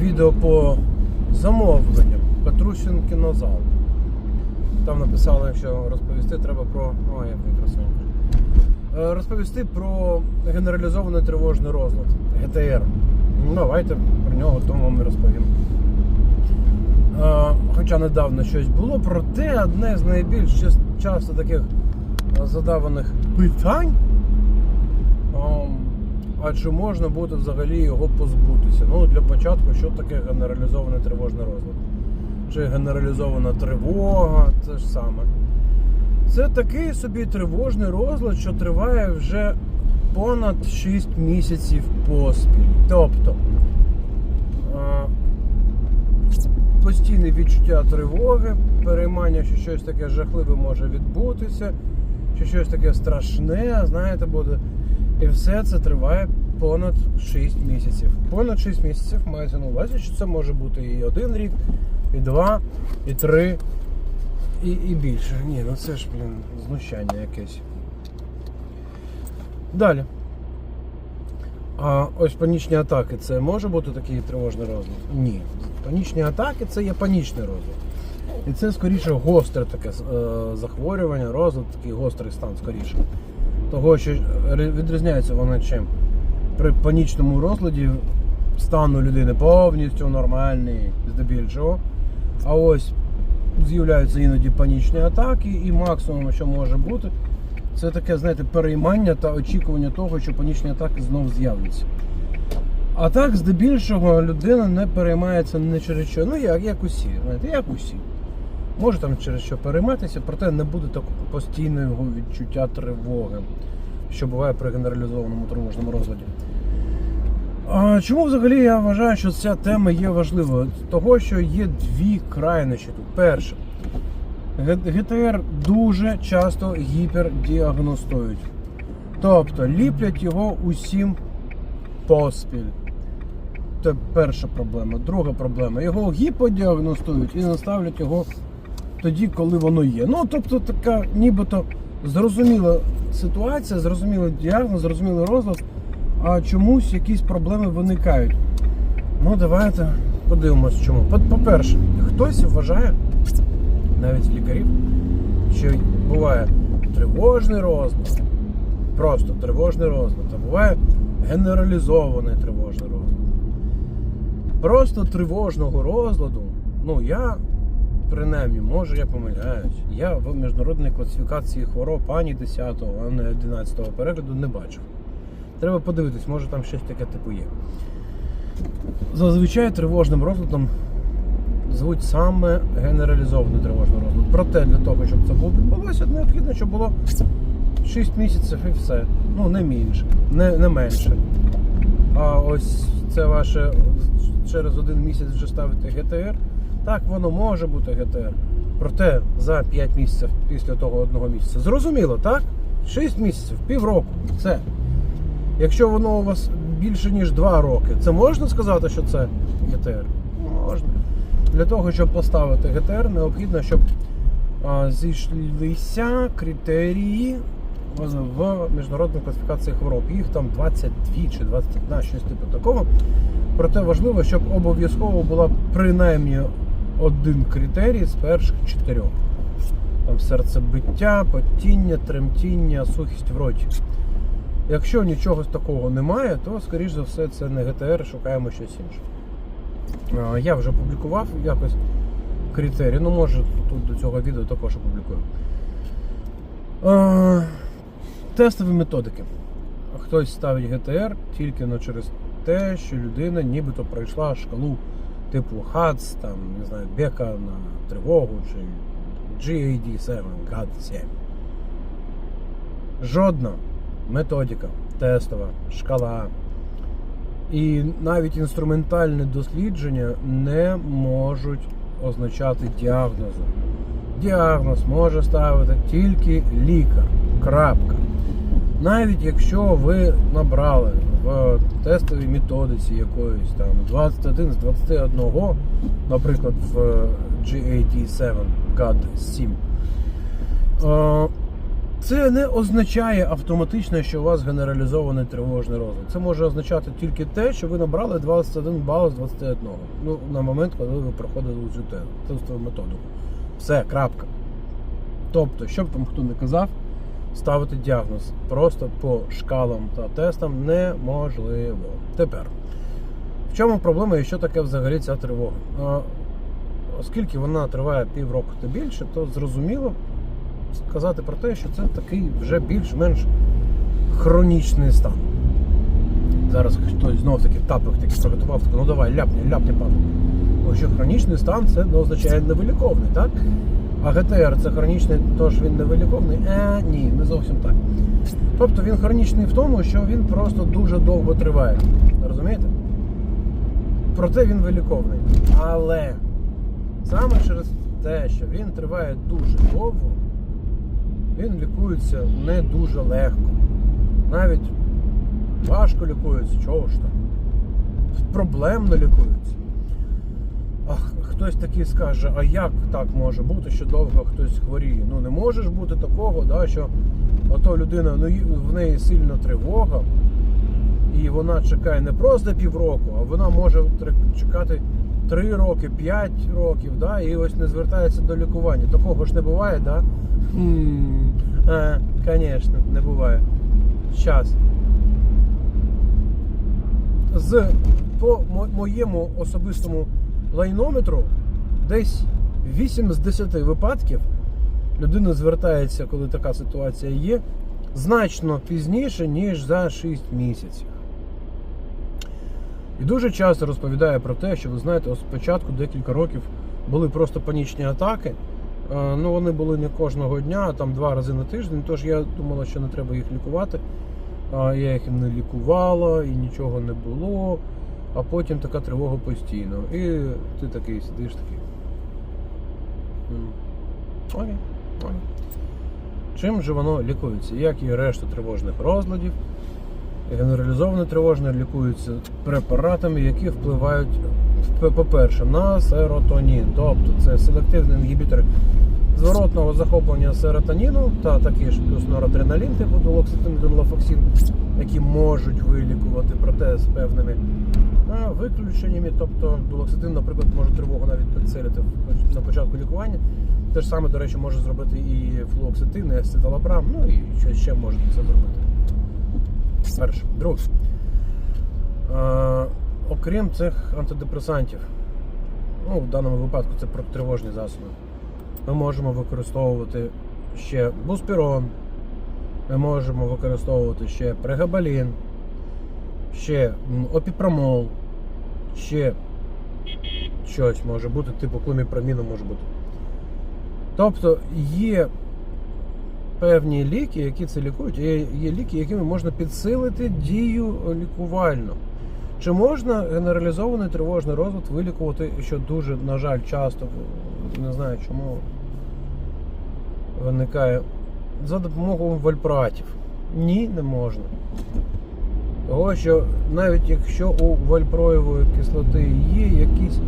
відео по замовленням Петрущин кінозал. Там написали, що розповісти треба про. О, як. Е, Розповісти про генералізований тривожний розлад ГТР. Ну, Давайте про нього тому вам і розповім. Е, Хоча недавно щось було, проте одне з найбільш часто таких е, задаваних питань. А чи можна буде взагалі його позбутися? Ну, для початку, що таке генералізований тривожний розлад? Чи генералізована тривога, це ж саме. Це такий собі тривожний розлад, що триває вже понад 6 місяців поспіль. Тобто постійне відчуття тривоги, переймання, що щось таке жахливе може відбутися, що щось таке страшне, знаєте, буде. І все це триває понад 6 місяців. Понад 6 місяців мається на увазі, що це може бути і один рік, і два, і три, і, і більше. Ні, ну це ж, блін, знущання якесь. Далі. А ось панічні атаки це може бути такий тривожний розлад? Ні. Панічні атаки це є панічний розлад. І це скоріше гостре таке е, захворювання, розлад, такий гострий стан скоріше. Того, що відрізняється воно чим? При панічному розладі стан у людини повністю нормальний, здебільшого. А ось з'являються іноді панічні атаки, і максимум, що може бути, це таке, знаєте, переймання та очікування того, що панічні атаки знов з'являться. А так, здебільшого, людина не переймається не через що. Ну як, як усі, знаєте, як усі. Може там через що перейматися, проте не буде такого постійного відчуття тривоги, що буває при генералізованому тривожному розладі. А чому взагалі я вважаю, що ця тема є важливою? Того, що є дві крайнощі тут. Перше, ГТР дуже часто гіпердіагностують. Тобто ліплять його усім поспіль. Це перша проблема. Друга проблема. Його гіподіагностують і наставлять його тоді, коли воно є. Ну, тобто, така нібито зрозуміла ситуація, зрозумілий діагноз, зрозумілий розлад, а чомусь якісь проблеми виникають. Ну, давайте подивимось, чому. По- По-перше, хтось вважає, навіть лікарів, що буває тривожний розлад, просто тривожний розлад, а буває генералізований тривожний розлад. Просто тривожного розладу, ну я принаймні, може я помиляюсь. Я в міжнародній класифікації хвороб ані 10, а не 11 перегляду не бачив. Треба подивитись, може там щось таке типу є. Зазвичай тривожним розладом звуть саме генералізований тривожний розлад. Проте для того, щоб це було відбулося, необхідно, щоб було 6 місяців і все. Ну, не менше, не, не менше. А ось це ваше через один місяць вже ставити ГТР. Так, воно може бути ГТР. Проте за 5 місяців після того одного місяця. Зрозуміло, так? 6 місяців, півроку. Це. Якщо воно у вас більше ніж 2 роки, це можна сказати, що це ГТР? Можна. Для того, щоб поставити ГТР, необхідно, щоб а, зійшлися критерії в міжнародній класифікації хвороб. Їх там 22 чи 21, щось типу такого. Проте важливо, щоб обов'язково була принаймні один критерій з перших чотирьох. Там серцебиття, потіння, тремтіння, сухість в роті. Якщо нічого такого немає, то скоріш за все це не ГТР, шукаємо щось інше. Я вже публікував якось критерії, ну може тут до цього відео також опублікую. Тестові методики. Хтось ставить ГТР тільки через те, що людина нібито пройшла шкалу типу ХАЦ, там, не знаю, Бека на тривогу чи GAD-7, GAD-7. Жодна методика тестова, шкала і навіть інструментальне дослідження не можуть означати діагнозу. Діагноз може ставити тільки лікар. Крапка. Навіть якщо ви набрали в тестовій методиці якоїсь там 21 з 21, наприклад, в GAD7 GAD 7, е, Це не означає автоматично, що у вас генералізований тривожний розлад. Це може означати тільки те, що ви набрали 21 бал з 21. Ну, на момент, коли ви проходили цю тестову методику. Все, крапка. Тобто, що б там хто не казав, ставити діагноз просто по шкалам та тестам неможливо. Тепер, в чому проблема і що таке взагалі ця тривога? Оскільки вона триває півроку та більше, то зрозуміло сказати про те, що це такий вже більш-менш хронічний стан. Зараз хтось знов таки тапок таки приготував, ну давай, ляпні, ляпні пану. Бо що хронічний стан це не означає невиліковний, так? А ГТР це хронічний, тож він невиліковний? Е, ні, не зовсім так. Тобто він хронічний в тому, що він просто дуже довго триває. Розумієте? Проте він виліковний. Але саме через те, що він триває дуже довго, він лікується не дуже легко. Навіть важко лікується, чого ж там. Проблемно лікується. Хтось такий скаже, а як так може бути, що довго хтось хворіє? Ну не може ж бути такого, да, що ото людина, ну в неї сильна тривога, і вона чекає не просто півроку, а вона може чекати 3 роки, 5 років, да, і ось не звертається до лікування. Такого ж не буває, да? Звісно, не буває. Щас. З по моєму особистому лайнометру десь 8 з 10 випадків людина звертається, коли така ситуація є, значно пізніше, ніж за 6 місяців. І дуже часто розповідає про те, що ви знаєте, спочатку декілька років були просто панічні атаки. Е, Ну, вони були не кожного дня, а там два рази на тиждень. Тож я думала, що не треба їх лікувати. Я їх не лікувала і нічого не було. А потім така тривога постійно. І ти такий сидиш такий. «М, Окей, окей. Чим же воно лікується? Як і решта тривожних розладів, генералізоване тривожне лікується препаратами, які впливають, по-перше, на серотонін. Тобто це селективний інгібітор зворотного захоплення серотоніну та такий ж плюс норадреналін, типу дулоксетин, дулофоксин, які можуть вилікувати, проте з певними виключеннями. Тобто дулоксетин, наприклад, може тривогу навіть підсилити на початку лікування. Те ж саме, до речі, може зробити і флуоксетин, і ацеталапрам, ну і що ще може це зробити. Перше. Друге. Е, окрім цих антидепресантів, ну, в даному випадку це протитривожні засоби, ми можемо використовувати ще буспірон, ми можемо використовувати ще прегабалін, ще опіпромол, ще щось може бути, типу кломіпроміну може бути. Тобто є певні ліки, які це лікують, є, є ліки, якими можна підсилити дію лікувально. Чи можна генералізований тривожний розлад вилікувати, що дуже, на жаль, часто, не знаю чому виникає, за допомогою вальпратів? Ні, не можна. Того, що навіть якщо у вальпроєвої кислоти є якісь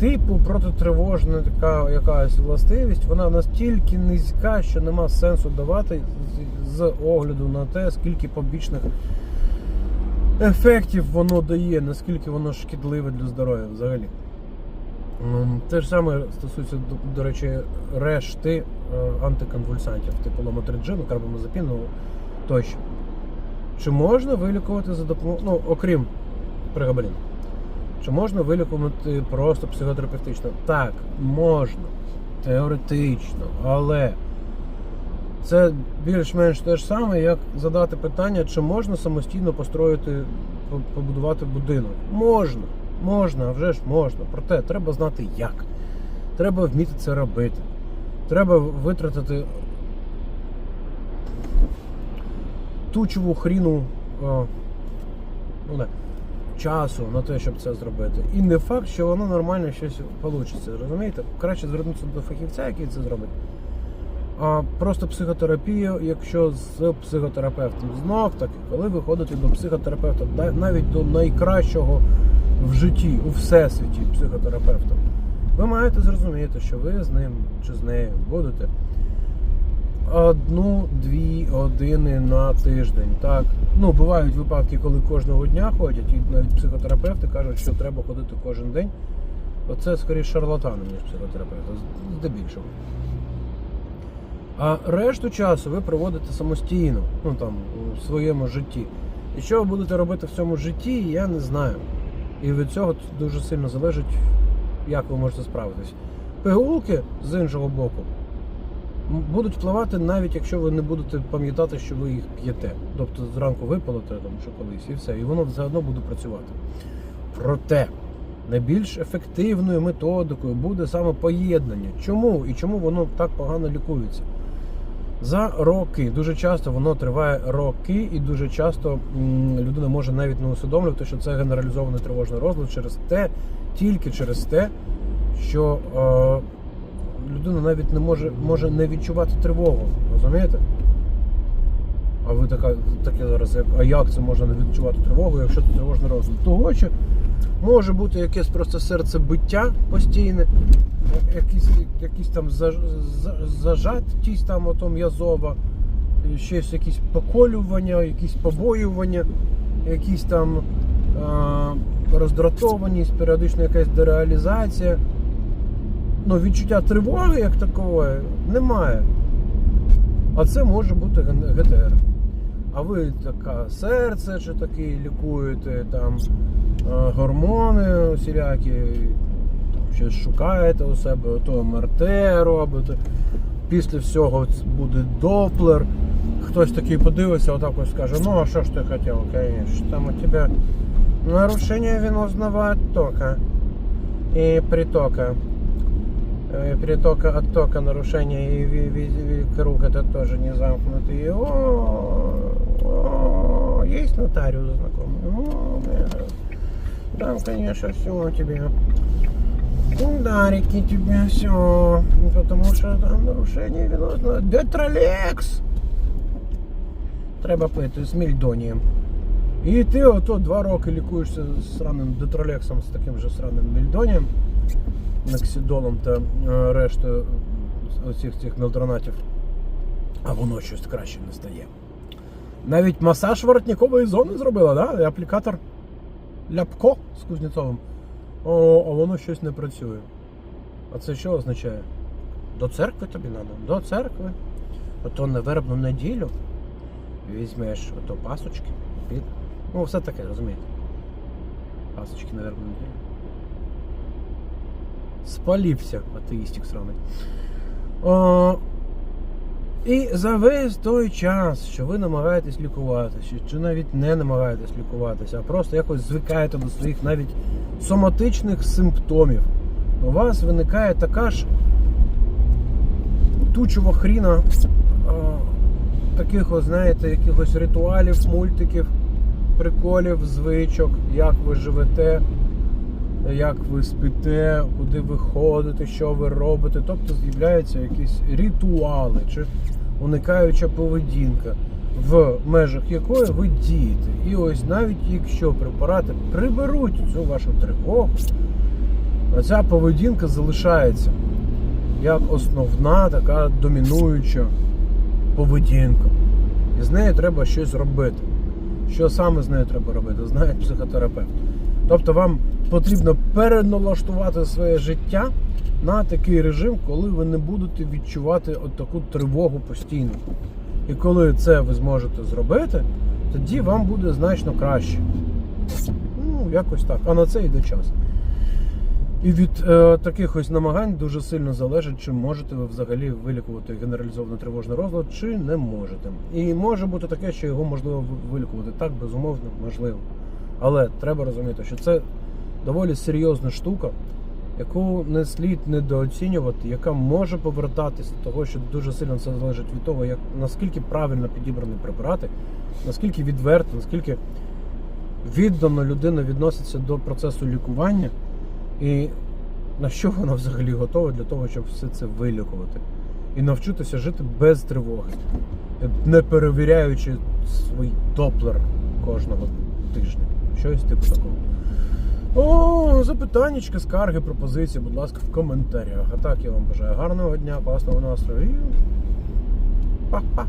типу протитривожна така якась властивість, вона настільки низька, що нема сенсу давати з, огляду на те, скільки побічних ефектів воно дає, наскільки воно шкідливе для здоров'я взагалі. Те ж саме стосується, до речі, решти е, антиконвульсантів, типу ломотриджину, карбамазепіну тощо. Чи можна вилікувати за допомогою, ну, окрім прегабаліну, чи можна вилікувати просто психотерапевтично? Так, можна, теоретично, але це більш-менш те ж саме, як задати питання, чи можна самостійно построїти, побудувати будинок. Можна, можна, а вже ж можна. Проте треба знати як. Треба вміти це робити. Треба витратити тучову хріну о, ну, не, часу на те, щоб це зробити. І не факт, що воно нормально щось вийде. Розумієте? Краще звернутися до фахівця, який це зробить. А просто психотерапія, якщо з психотерапевтом. Знов таки, коли ви ходите до психотерапевта, навіть до найкращого в житті, у всесвіті психотерапевта, ви маєте зрозуміти, що ви з ним чи з нею будете одну-дві години на тиждень. Так. Ну, бувають випадки, коли кожного дня ходять, і навіть психотерапевти кажуть, що треба ходити кожен день. Оце скоріше шарлатани, ніж психотерапевти, здебільшого. А решту часу ви проводите самостійно, ну там у своєму житті. І що ви будете робити в цьому житті, я не знаю. І від цього дуже сильно залежить, як ви можете справитись. Пигулки з іншого боку будуть впливати навіть якщо ви не будете пам'ятати, що ви їх п'єте. Тобто зранку випалите там що колись і все, і воно все одно буде працювати. Проте найбільш ефективною методикою буде саме поєднання. Чому і чому воно так погано лікується? За роки. Дуже часто воно триває роки, і дуже часто людина може навіть не усвідомлювати, що це генералізований тривожний розлад через те, тільки через те, що е, людина навіть не може, може не відчувати тривогу. Розумієте? А ви така, таке зараз, а як це можна не відчувати тривогу, якщо це тривожний розлад? Того, що може бути якесь просто серцебиття постійне, якісь, якісь там заж, за- зажатість там отом язова, і щось якісь поколювання, якісь побоювання, якісь там роздратованість, періодично якась дереалізація. Ну, відчуття тривоги як такової немає. А це може бути ГТР. А ви така серце чи таке лікуєте, там е, гормони усілякі, щось шукаєте у себе, то МРТ робите. Після всього буде доплер. Хтось такий подивиться, отак ось скаже, ну а що ж ти хотів, конечно, там у тебе нарушение венозного оттока и притока. Э, Притока, оттока, нарушение и ви- ви- ви- круг это тоже не замкнутый. О, о, есть нотариус знакомый? О, бля. Там, конечно, все тебе. Ударики тебе все. Потому что там нарушение венозного. Детролекс! Треба пити з мільдонієм. І ти ото два роки лікуєшся з сраним детролексом, з таким же сраним мільдонієм, Ноксидолом та е, рештою оцих цих мелдронатів. А воно щось краще не стає. Навіть масаж воротникової зони зробила, да? Аплікатор ляпко з Кузнєцовим. О, а воно щось не працює. А це що означає? До церкви тобі треба? До церкви. Ото на вербну неділю візьмеш ото пасочки. Під... Ну, все таке, розумієте. Пасочки на вербну неділю. Спалився, атеїстик сраний. О, і за весь той час, що ви намагаєтесь лікуватися, чи навіть не намагаєтесь лікуватися, а просто якось звикаєте до своїх навіть соматичних симптомів, у вас виникає така ж тучова хріна таких, знаєте, якихось ритуалів, мультиків, приколів, звичок, як ви живете, як ви спите, куди ви ходите, що ви робите. Тобто з'являються якісь ритуали чи уникаюча поведінка, в межах якої ви дієте. І ось навіть якщо препарати приберуть цю вашу тривогу, ця поведінка залишається як основна така домінуюча поведінка. І з нею треба щось робити. Що саме з нею треба робити, знає психотерапевт. Тобто вам потрібно переналаштувати своє життя на такий режим, коли ви не будете відчувати от таку тривогу постійно. І коли це ви зможете зробити, тоді вам буде значно краще. Ну, якось так. А на це йде час. І від е, таких ось намагань дуже сильно залежить, чи можете ви взагалі вилікувати генералізований тривожний розлад, чи не можете. І може бути таке, що його можливо вилікувати. Так, безумовно, можливо. Але треба розуміти, що це доволі серйозна штука, яку не слід недооцінювати, яка може повертатися до того, що дуже сильно це залежить від того, як наскільки правильно підібрані препарати, наскільки відверто, наскільки віддано людина відноситься до процесу лікування. І на що вона взагалі готова для того, щоб все це вилікувати? І навчитися жити без тривоги, не перевіряючи свій доплер кожного тижня. Щось типу такого. О, запитаннячка, скарги, пропозиції, будь ласка, в коментарях. А так я вам бажаю гарного дня, класного настрою і Па-па.